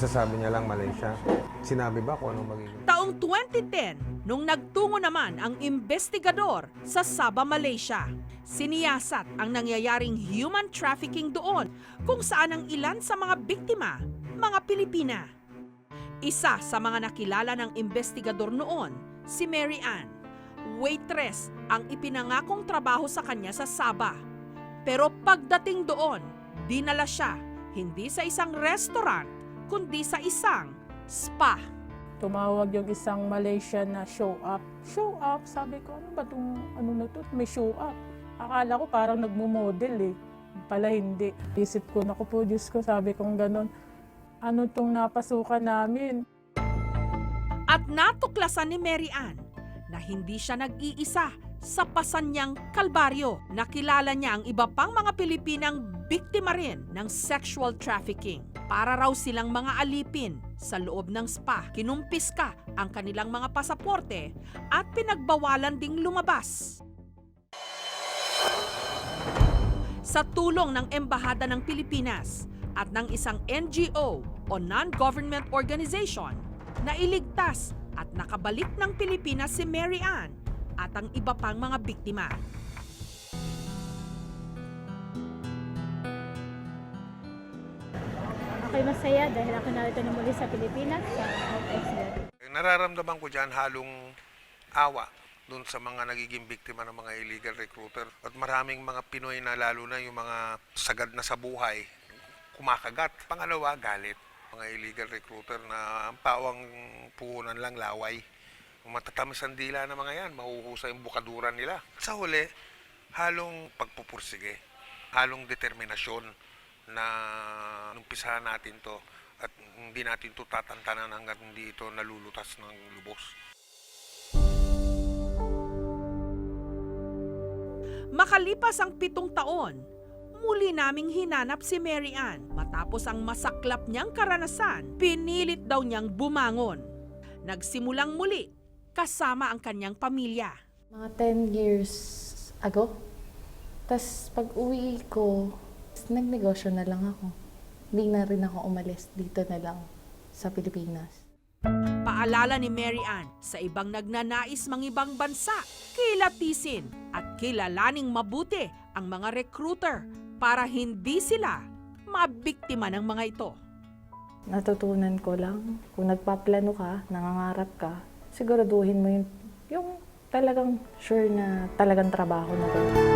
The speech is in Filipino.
Nasasabi niya lang Malaysia. Sinabi ba kung anong magiging... Taong 2010, nung nagtungo naman ang investigador sa Sabah, Malaysia. Siniyasat ang nangyayaring human trafficking doon kung saan ang ilan sa mga biktima, mga Pilipina. Isa sa mga nakilala ng investigador noon, si Mary Ann. Waitress ang ipinangakong trabaho sa kanya sa Sabah. Pero pagdating doon, dinala siya hindi sa isang restaurant, kundi sa isang spa. Tumawag yung isang Malaysian na show up. Show up? Sabi ko, ano ba itong ano na to? May show up. Akala ko parang nagmo-model eh. Pala hindi. Isip ko, naku po, Diyos ko, sabi kong ganon. Ano tong napasukan namin? At natuklasan ni Mary Ann na hindi siya nag-iisa sa pasan niyang kalbaryo. Nakilala niya ang iba pang mga Pilipinang biktima rin ng sexual trafficking. Para raw silang mga alipin sa loob ng spa. Kinumpis ka ang kanilang mga pasaporte at pinagbawalan ding lumabas. Sa tulong ng Embahada ng Pilipinas at ng isang NGO o non-government organization, nailigtas at nakabalik ng Pilipinas si Mary Ann at ang iba pang mga biktima. Ako'y masaya dahil ako narito na muli sa Pilipinas sa Excellence. Nararamdaman ko dyan halong awa dun sa mga nagiging biktima ng mga illegal recruiter. At maraming mga Pinoy na lalo na yung mga sagad na sa buhay, kumakagat. Pangalawa, galit. Mga illegal recruiter na ang pawang puhunan lang laway. Matatamis ang dila ng mga yan, mahuhusay yung bukaduran nila. Sa huli, halong pagpupursige, halong determinasyon na numpisahan natin to at hindi natin to tatantanan hanggat hindi ito nalulutas ng lubos. Makalipas ang pitong taon, muli naming hinanap si Mary Ann. Matapos ang masaklap niyang karanasan, pinilit daw niyang bumangon. Nagsimulang muli kasama ang kanyang pamilya. Mga 10 years ago. Tapos pag uwi ko, nagnegosyo na lang ako. Hindi na rin ako umalis. Dito na lang sa Pilipinas. Paalala ni Mary Ann sa ibang nagnanais mangibang bansa, kilatisin at kilalaning mabuti ang mga recruiter para hindi sila mabiktima ng mga ito. Natutunan ko lang, kung nagpaplano ka, nangangarap ka, siguraduhin mo yung, yung talagang sure na talagang trabaho na rin.